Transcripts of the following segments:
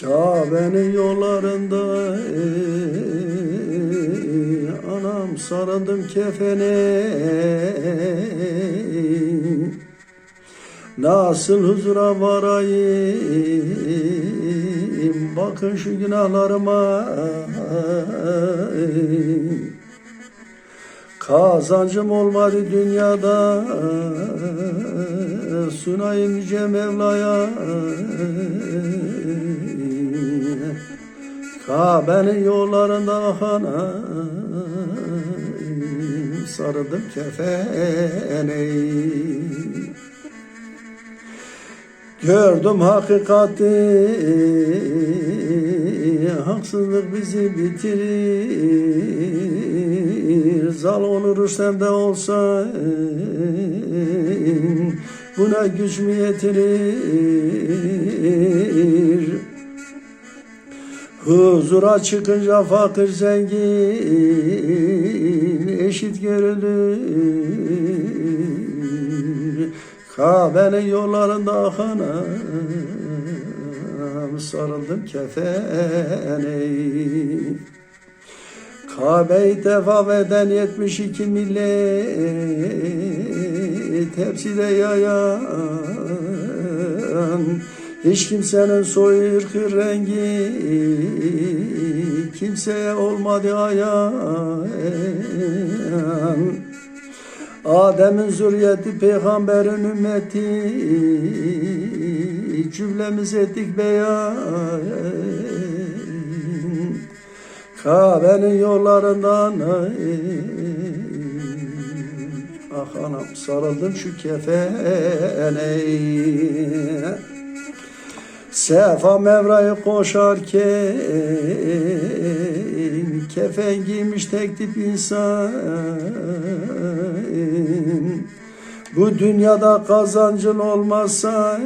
Kabe'nin yollarında anam sarıldım kefene Nasıl huzura varayım? Bakın şu günahlarıma. Kazancım olmadı dünyada Sunayım yüce Mevla'ya. Kabe'nin yollarında akan Sarıldım kefene Gördüm hakikati Haksızlık bizi bitirir. Zal olur sen de olsa Buna güç mü yetirir Huzura çıkınca fakir zengin eşit görülür. Kabe'nin yollarında akanam sarıldım kefene Kabe'yi tevaf eden 72 millet hepsi de yayan hiç kimsenin soyu ırkı rengi kimseye olmadı ayan. Adem'in zürriyeti peygamberin ümmeti cümlemiz ettik beyan. Kabe'nin yollarından Ah anam sarıldım şu kefene Sefa Mevra'yı koşarken Kefen giymiş tek tip insan. Bu dünyada kazancın olmazsa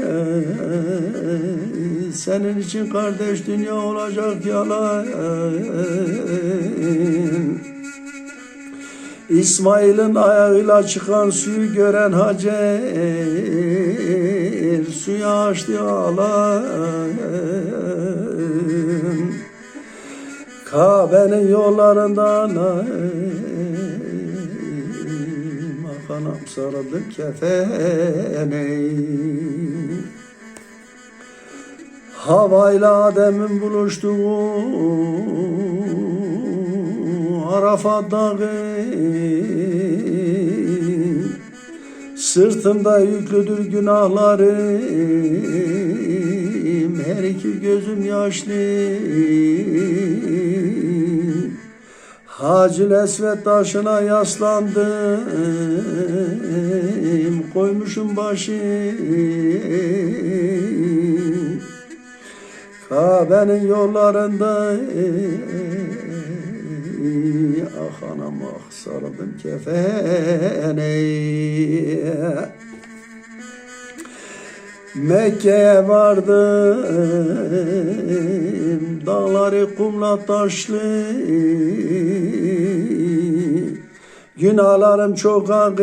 Senin için kardeş dünya olacak yalan İsmail'in ayağıyla çıkan suyu gören Hacer suya açtı ağlar Kabe'nin yollarından Makanam sarıldım kefene. Havayla Adem'in buluştuğu Arafat dağı. Sırtımda yüklüdür günahlarım Her iki gözüm yaşlı. Hacil Esvet taşına yaslandım Koymuşum başı. Kabe'nin yollarında Anam ah sarıldım kefene Mekke'ye vardım Dağları kumla taşlı. Günahlarım çok ağır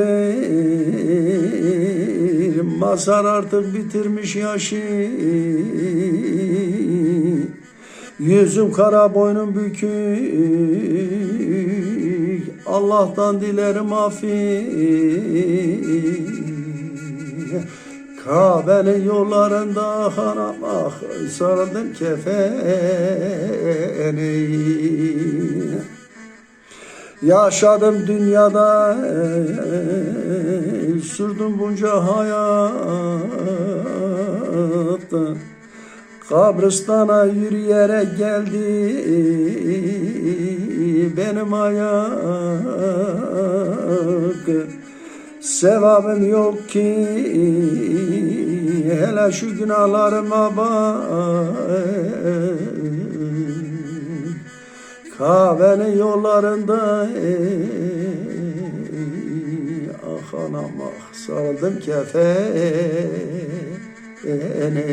Mazhar artık bitirmiş yaşı. Yüzüm kara boynum bükük Allah'tan dilerim afi. Kabe'nin yollarında hanam ah sarıldım kefeni. Yaşadım dünyada sürdüm bunca hayat Kabristana yürüyerek geldi. Benim ayak Sevabım yok ki. Hele şu günahlarıma bak. Kahvenin yollarında ah anam ah sarıldım kefene